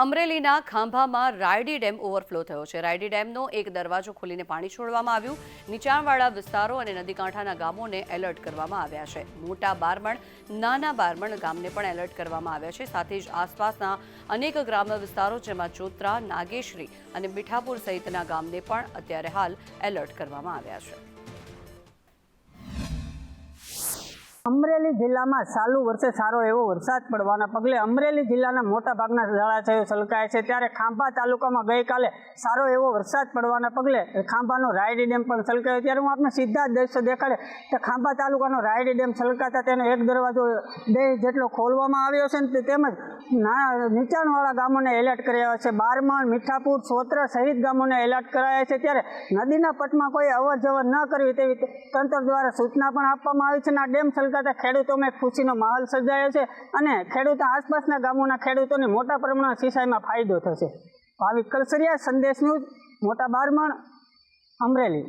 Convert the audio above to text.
અમરેલીના ખાંભામાં Raydi dam overflow થયો છે. રાયડી ડેમનો એક દરવાજો ખોલીને પાણી છોડવામાં આવ્યું. નીચાણવાળા વિસ્તારો અને નદીકાંઠાના ગામોને એલર્ટ કરવામાં આવ્યા છે. મોટા બારમણ, નાના બારમણ ગામને પણ એલર્ટ કરવામાં આવ્યા છે. સાથે જ આસપાસના અનેક ગ્રામ્ય વિસ્તારો જેમાં ચોત્રા, નાગેશ્રી અને મીઠાપુર સહિતના ગામને પણ અત્યારે હાલ એલર્ટ કરવામાં આવ્યા છે. અમરેલી જિલ્લામાં ચાલુ વર્ષે સારો એવો વરસાદ પડવાના પગલે અમરેલી જિલ્લાના મોટા ભાગના જળાશયો છલકાય છે. ત્યારે ખાંભા તાલુકામાં ગઈકાલે સારો એવો વરસાદ પડવાના પગલે ખાંભાનો રાયડી ડેમ પણ છલકાયો. ત્યારે હું આપને સીધા જ દ્રશ્ય દેખાડે કે ખાંભા તાલુકાનો રાયડી ડેમ છલકાતા તેનો એક દરવાજો બે જેટલો ખોલવામાં આવ્યો છે ને તેમજ નીચાણવાળા ગામોને એલર્ટ કરાયા છે. બારમણ મીઠાપુર, સોત્ર સહિત ગામોને એલર્ટ કરાયા છે. ત્યારે નદીના પટમાં કોઈ અવર જવર ન કરવી તેવી તંત્ર દ્વારા સૂચના પણ આપવામાં આવી છે અને આ ડેમ છલકાતા ખેડૂતોમાં ખુશીનો માહોલ સર્જાયો છે અને ખેડૂતો આસપાસના ગામોના ખેડૂતોને મોટા પ્રમાણમાં સિંચાઈમાં ફાયદો થશે. ભાવિક કલસરિયા, સંદેશ ન્યૂઝ, મોટા બારમણ અમરેલી.